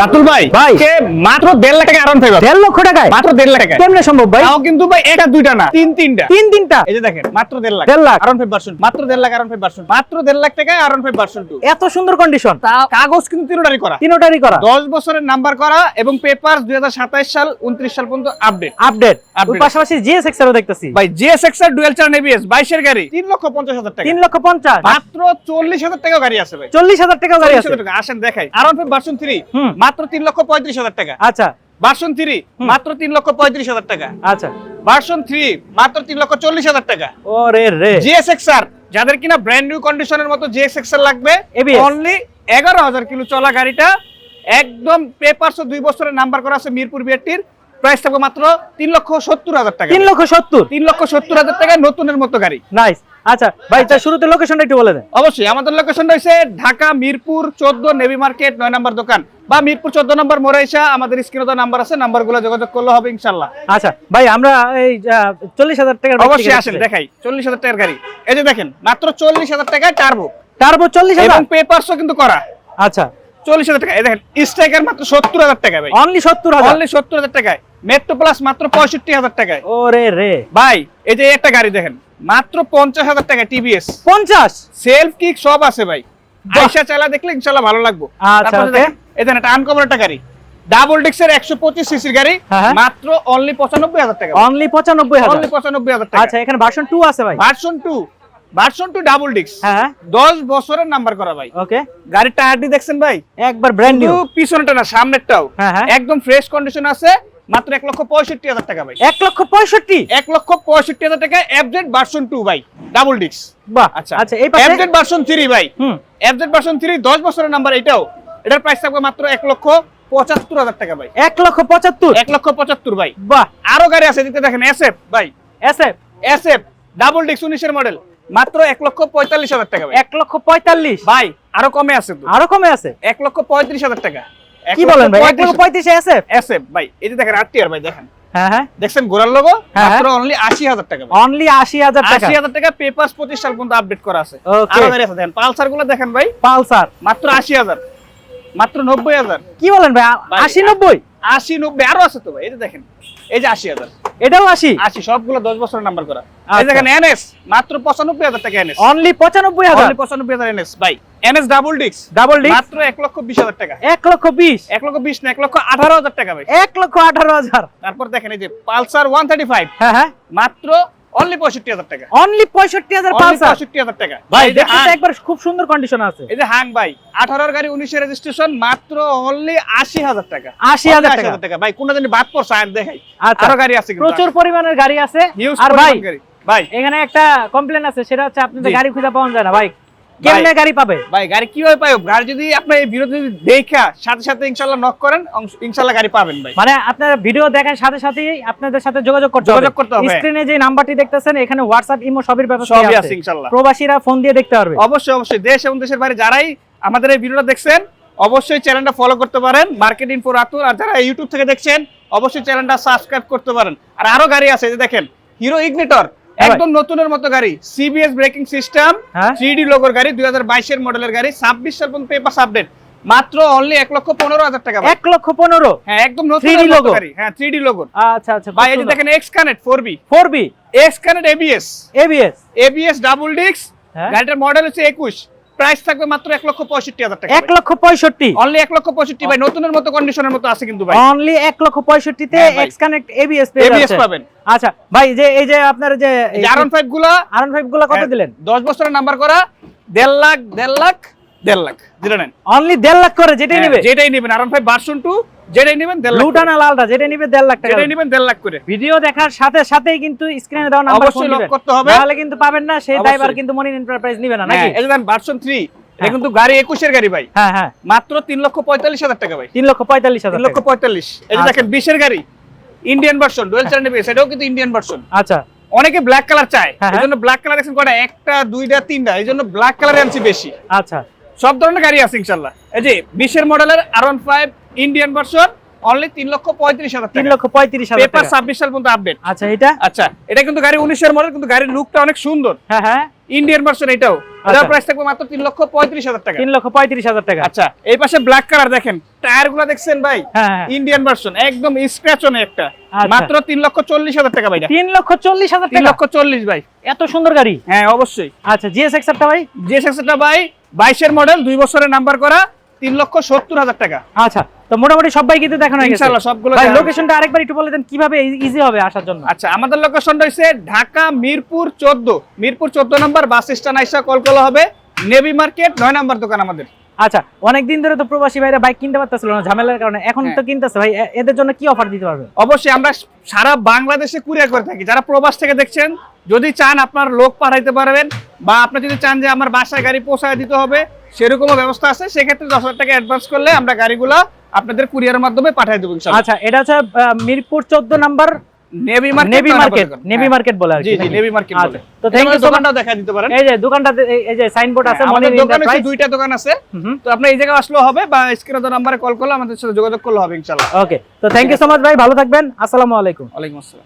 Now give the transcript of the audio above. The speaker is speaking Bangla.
রাতুল ভাই ভাই। কে মাত্র দেড় লাখ টাকা আরাম দেড় লক্ষ টাকায়? মাত্র দেড় লাখ টাকা কেমনে সম্ভব ভাই? তাও কিন্তু ভাই এটা দুইটা না তিন তিনটা। তিন তিনটা? এই যে দেখেন মাত্র দেড় লাখ। দেড় লাখ। আরাম ফাইভ ভার্সন মাত্র দেড় লাখ আরাম ফাইভ ভার্সন মাত্র দেড় লাখ টাকায় আরাম ফাইভ ভার্সন টু এত সুন্দর কন্ডিশন কাগজ কিন্তু তিনটারই করা। তিনোটারই করা। দশ বছরের নাম্বার করা এবং পেপার দুই হাজার সাতাশ সাল উনত্রিশ সাল পর্যন্ত আপডেট আপডেট। পাশাপাশি জিএসএক্স এরও দেখতেছি। ভাই জিএসএক্স এর ডুয়েল চার এবিএস বাইশের গাড়ি তিন লক্ষ পঞ্চাশ হাজার টাকা। তিন লক্ষ পঞ্চাশ। মাত্র চল্লিশ হাজার টাকা গাড়ি আছে ভাই। চল্লিশ হাজার টাকা গাড়ি আছে। আসেন দেখাই। আরাম ফাইভ ভার্সন থ্রি হুম। মাত্র তিন লক্ষ পঁয়ত্রিশ হাজার টাকা। আচ্ছা। ভার্সন থ্রি মাত্র তিন লক্ষ পঁয়ত্রিশ হাজার টাকা। আচ্ছা। ভার্সন থ্রি মাত্র তিন লক্ষ চল্লিশ হাজার টাকা। ওরে রে। জিএসএক্স আর যাদের কিনা ব্র্যান্ড নিউ কন্ডিশনের মতো জিএসএক্স আর লাগবে অনলি এগারো হাজার কিলো চলা গাড়িটা একদম পেপারস দুই বছরের নাম্বার করা আছে মিরপুর বিআরটির প্রাইস থাকবে মাত্র তিন লক্ষ সত্তর হাজার টাকা। তিন লক্ষ সত্তর। তিন লক্ষ সত্তর হাজার টাকা নতুনের মতো গাড়ি। নাইস আচ্ছা ভাই তার শুরুতে লোকেশনটা একটু বলে দেন। অবশ্যই আমাদের ঢাকা মিরপুর চোদ্দ নেভি মার্কেট নয় নম্বর দোকান। বা মিরপুর চোদ্দ নম্বর মোরাইশা আমাদের স্ক্রিনে নাম্বার আছে নাম্বারগুলো যোগাযোগ করলে হবে ইনশাল্লাহ আচ্ছা ভাই আমরা এই চল্লিশ হাজার টাকার অবশ্যই আসেন দেখাই চল্লিশ হাজার টাকার গাড়ি। এই যে দেখেন মাত্র চল্লিশ হাজার টাকায় টার্বো টার্বো চল্লিশ হাজার? পেপারসও কিন্তু করা। আচ্ছা। চল্লিশ হাজার টাকা দেখেন স্ট্রাইকার মাত্র সত্তর হাজার টাকা ভাই। অনলি সত্তর হাজার? অনলি সত্তর হাজার টাকায়। মেট্রো প্লাস মাত্র পঁয়ষট্টি হাজার টাকায়। ওরে রে। ভাই এই যে একটা গাড়ি দেখেন মাত্র পঞ্চাশ হাজার টাকা টিভিএস পঞ্চাশ? সেলফ কিক সব আছে ভাই। আইসা চালা দেখলে ইনশাল্লাহ ভালো লাগবো। দেখেন একটা আনকমন একটা গাড়ি। ডাবল ডিক্সের একশো পঁচিশ সিসির গাড়ি হ্যাঁ, হ্যাঁ। মাত্র অনলি পঁচানব্বই হাজার টাকা। অনলি পঁচানব্বই হাজার। অনলি পঁচানব্বই হাজার টাকা। আচ্ছা এখানে ভার্সন টু আছে ভাই। Version two version two double ডিক্স হ্যাঁ দশ বছরের নাম্বার করা ভাই। ওকে। গাড়ির টায়ারটি দেখছেন ভাই? একবার ব্র্যান্ড নিউ পিছনটা না সামনেরটাও। হ্যাঁ। একদম ফ্রেশ কন্ডিশন আছে। মাত্র এক লক্ষ পঁয়ষট্টি হাজার টাকা ভাই। এক লক্ষ পঁয়ষট্টি? এক লক্ষ পঁয়ষট্টি হাজার টাকা এফজেড ভার্সন টু ভাই ডাবল ডিক্স বাহ আচ্ছা। আচ্ছা এই পাশে ভার্সন থ্রি ভাই। হুম। ভার্সন থ্রি দশ বছরের নাম্বার এটাও। এটার প্রাইস থাকবে মাত্র এক লক্ষ পঁচাত্তর হাজার টাকা ভাই। এক লক্ষ পঁচাত্তর? এক লক্ষ পঁচাত্তর ভাই। বাহ। আরও গাড়ি আছে দিতে দেখেন এসএফ ভাই। এস এফ এসএফ ডাবল ডিক্স উনিশের মডেল মাত্র এক লক্ষ পঁয়তাল্লিশ হাজার টাকা ভাই। এক লক্ষ পঁয়তাল্লিশ? ভাই আরও কমে আছে আরও কমে আছে? এক লক্ষ পঁয়ত্রিশ হাজার টাকা। কি বলেন ভাই? এক পঁয়ত্রিশ- লক্ষ পঁয়ত্রিশ এস এসএফ ভাই এই দেখেন আটটি আর ভাই দেখেন। হ্যাঁ হ্যাঁ। দেখছেন গোড়ার লোগো হ্যাঁ, মাত্র অনলি আশি হাজার টাকা অনলি আশি হাজার টাকা। আশি হাজার টাকা পেপার পঁচিশ সাল পর্যন্ত আপডেট করা আছে। Okay. গাড়ি আছে দেখেন। পালসারগুলো দেখেন ভাই। পালসার। মাত্র মাত্র কি বলেন ভাই? আ- ভাই, আশি নব্বই? আশি নব্বই আরও আছে তো ভাই। এই যে দেখেন এই যে আশি হাজার। এটাও আশি? আশি সবগুলো দশ বছর নাম্বার করা। এই আচ্ছা। দেখেন এনএস মাত্র পঁচানব্বই হাজার টাকা এনএস অনলি পঁচানব্বই হাজার? অনলি পঁচানব্বই হাজার এনএস ভাই। এনএস ডাবল ডিক্স ডাবল ডিস্ক মাত্র এক লক্ষ বিশ হাজার টাকা। এক লক্ষ বিশ? এক লক্ষ বিশ না এক লক্ষ আঠারো হাজার টাকা ভাই। এক লক্ষ আঠারো হাজার। তারপর দেখেন এই যে পালসার ওয়ান থার্টি ফাইভ হ্যাঁ হ্যাঁ। মাত্র অনলি পঁয়ষট্টি হাজার টাকা। অনলি পঁয়ষট্টি হাজার Only পালসার। পঁয়ষট্টি হাজার টাকা। ভাই দেখতে একবার খুব সুন্দর কন্ডিশন আছে। এই যে হাং ভাই আঠারোর গাড়ি উনিশের রেজিস্ট্রেশন মাত্র অনলি আশি হাজার টাকা। আশি হাজার Only টাকা। টাকা। ভাই কোন জানি বাদ পড়ছে আর দেখাই। আচ্ছা আরও গাড়ি আছে প্রচুর পরিমাণের গাড়ি আছে। আর ভাই ভাই। এখানে একটা কমপ্লেন আছে সেটা হচ্ছে আপনাদের জি। গাড়ি খুঁজে পাওয়া যায় না ভাই। কেমনে গাড়ি পাবে? ভাই গাড়ি কীভাবে পাই গাড়ি যদি আপনার এই বিরোধী যদি দেখা সাথে সাথে নক করেন গাড়ি পাবেন ভাই। মানে আপনারা ভিডিও দেখেন সাথে সাথেই আপনাদের সাথে যোগাযোগ করতে যোগাযোগ করতে হবে। স্ক্রিনে যে নাম্বারটি দেখতেছেন এখানে ইমো সবের ব্যবস্থা সবই আছে। আছে ইনশাল্লাহ প্রবাসীরা ফোন দিয়ে দেখতে পারবে। অবশ্যই অবশ্যই। দেশ এবং দেশের বাইরে যারাই আমাদের এই ভিডিওটা দেখছেন অবশ্যই চ্যানেলটা ফলো করতে পারেন। মার্কেট ইনফো রাতুর আর যারা ইউটিউব থেকে দেখছেন অবশ্যই চ্যানেলটা সাবস্ক্রাইব করতে পারেন। আর আরও গাড়ি আছে যে দেখেন হিরো ইগনিটর। একদম নতুনের মতো গাড়ি CBS braking system three D three লোগোর গাড়ি দুই হাজার বাইশের মডেলের গাড়ি ছাব্বিশ সাল পর্যন্ত পেপার আপডেট মাত্র অনলি এক লক্ষ পনেরো হাজার টাকা এক লক্ষ পনেরো? হ্যাঁ একদম নতুন 3D logo? গাড়ি। হ্যাঁ থ্রিডি লোগো আচ্ছা আচ্ছা ভাই এই দেখেন X connect four B four B X connect ABS ABS ABS double disc গাড়িটার মডেল হচ্ছে একুশ। প্রাইস থাকবে মাত্র এক লক্ষ পঁয়ষট্টি হাজার টাকা এক লক্ষ পঁয়ষট্টি। অনলি এক লক্ষ পঁয়ষট্টি ভাই নতুনের মতো কন্ডিশনের মতো আছে কিন্তু ভাই। অনলি এক লক্ষ পঁয়ষট্টিতে হ্যাঁ এক্স কানেক্ট এবিএস এবিএস পাবেন। আচ্ছা ভাই যে এই যে আপনার যে আরন ফাইভগুলা আরন ফাইভগুলো কত হ্যাঁ, দিলেন? দশ বছরের নাম্বার করা দেড় লাখ দেড় লাখ দেড় লাখ। যেটা নেন। অনলি দেড় লাখ করে যেটাই নেবে নিবে। যেটাই নেবেন। আরন ফাইভ ভার্সন টু যেটাই নেবেন ব্লুটা না লালটা যেটা নিবে দেড় লাখ টাকা নেবেন লাখ করে। ভিডিও দেখার সাথে সাথেই কিন্তু স্ক্রিনে দেওয়া নাম্বার অবশ্যই লক করতে হবে। তাহলে কিন্তু পাবেন না সেই। দায়ভার কিন্তু মনিন এন্টারপ্রাইজ নিবে না নাকি? হ্যাঁ, এই যে ভার্সন থ্রি এটা হ্যাঁ। কিন্তু গাড়ি একুশের গাড়ি ভাই। হ্যাঁ হ্যাঁ। মাত্র তিন লক্ষ পঁয়তাল্লিশ হাজার টাকা ভাই। তিন লক্ষ পঁয়তাল্লিশ হাজার লক্ষ পঁয়তাল্লিশ। এই আচ্ছা। দেখেন বিশের গাড়ি ইন্ডিয়ান ভার্সন ডুয়েল চ্যানেল এটাও কিন্তু ইন্ডিয়ান ভার্সন আচ্ছা। অনেকে ব্ল্যাক কালার চায় এই জন্য ব্ল্যাক কালার দেখছেন কটা একটা দুইটা তিনটা এই জন্য ব্ল্যাক কালারে আনছি বেশি। আচ্ছা। সব ধরনের গাড়ি আছে ইনশাল্লাহ। এই যে বিশের মডেলের R one five Indian version only তিন লক্ষ পঁয়ত্রিশ হাজার তিন লক্ষ পঁয়ত্রিশ হাজার পেপার ছাব্বিশ সাল পর্যন্ত আপডেট আচ্ছা এটা? আচ্ছা এটা কিন্তু গাড়ি উনিশের মডেল কিন্তু গাড়ির লুকটা অনেক সুন্দর। হ্যাঁ হ্যাঁ। ইন্ডিয়ান ভার্সন এটাও। এটার আচ্ছা। প্রাইস থাকবে মাত্র তিন লক্ষ পঁয়ত্রিশ হাজার টাকা। তিন লক্ষ পঁয়ত্রিশ হাজার টাকা। আচ্ছা এই পাশে ব্ল্যাক কালার দেখেন। টায়ারগুলো দেখছেন ভাই? হ্যাঁ হ্যাঁ। ইন্ডিয়ান ভার্সন একদম স্ক্র্যাচ একটা। আচ্ছা। মাত্র তিন লক্ষ চল্লিশ হাজার টাকা ভাই। তিন লক্ষ চল্লিশ হাজার তিন লক্ষ চল্লিশ ভাই। এত সুন্দর গাড়ি? হ্যাঁ অবশ্যই। আচ্ছা জিএস এক্সারটা ভাই? সেক্সটা ভাই বাইশের মডেল দুই বছরের নাম্বার করা তিন লক্ষ সত্তর হাজার টাকা। আচ্ছা তো মোটামুটি সব বাইক কিন্তু দেখানো হয়ে গেছে। সবগুলো ভাই লোকেশনটা আরেকবার একটু বলে দেন কীভাবে ইজি হবে আসার জন্য? আচ্ছা আমাদের ঢাকা মিরপুর চোদ্দ। মিরপুর চোদ্দ নম্বর বাস স্ট্যান্ড আইসা কল করা হবে। নেভি মার্কেট নয় নাম্বার দোকান আমাদের। আচ্ছা অনেকদিন ধরে তো প্রবাসী ভাইরা বাইক কিনতে পারতেছিল না ঝামেলার কারণে। এখন হ্যাঁ। তো কিনতেছে ভাই এদের জন্য কি অফার দিতে পারবে? অবশ্যই আমরা সারা বাংলাদেশে কুরিয়ার করে থাকি। যারা প্রবাস থেকে দেখছেন যদি চান আপনার লোক পাঠাইতে পারবেন বা আপনি যদি চান যে আমার বাসায় গাড়ি পৌঁছায় দিতে হবে সেরকমও ব্যবস্থা আছে। সেক্ষেত্রে দশ হাজার টাকা অ্যাডভান্স করলে আমরা গাড়িগুলো আপনাদের কুরিয়ারের মাধ্যমে পাঠিয়ে দেবো আচ্ছা এটা হচ্ছে মিরপুর চোদ্দ number navy market navy market number দোকান। নেভি হ্যাঁ। মার্কেট বলে আর জি জি নেভি মার্কেট আচ্ছা, বলে। তো থ্যাংক ইউ দোকানটাও দেখা দিতে পারেন। এই যে দোকানটা এই যে সাইনবোর্ড আছে হ্যাঁ, মনির দোকানে হচ্ছে দুইটা দোকান আছে। তো আপনি এই জায়গায় আসলেও হবে বা স্ক্রিনে নাম্বারে কল করলে আমাদের সাথে যোগাযোগ করলে হবে ইনশাআল্লাহ। ওকে তো থ্যাংক ইউ সো মাচ ভাই ভালো থাকবেন। আসসালামু আলাইকুম। ওয়ালাইকুম আসসালাম।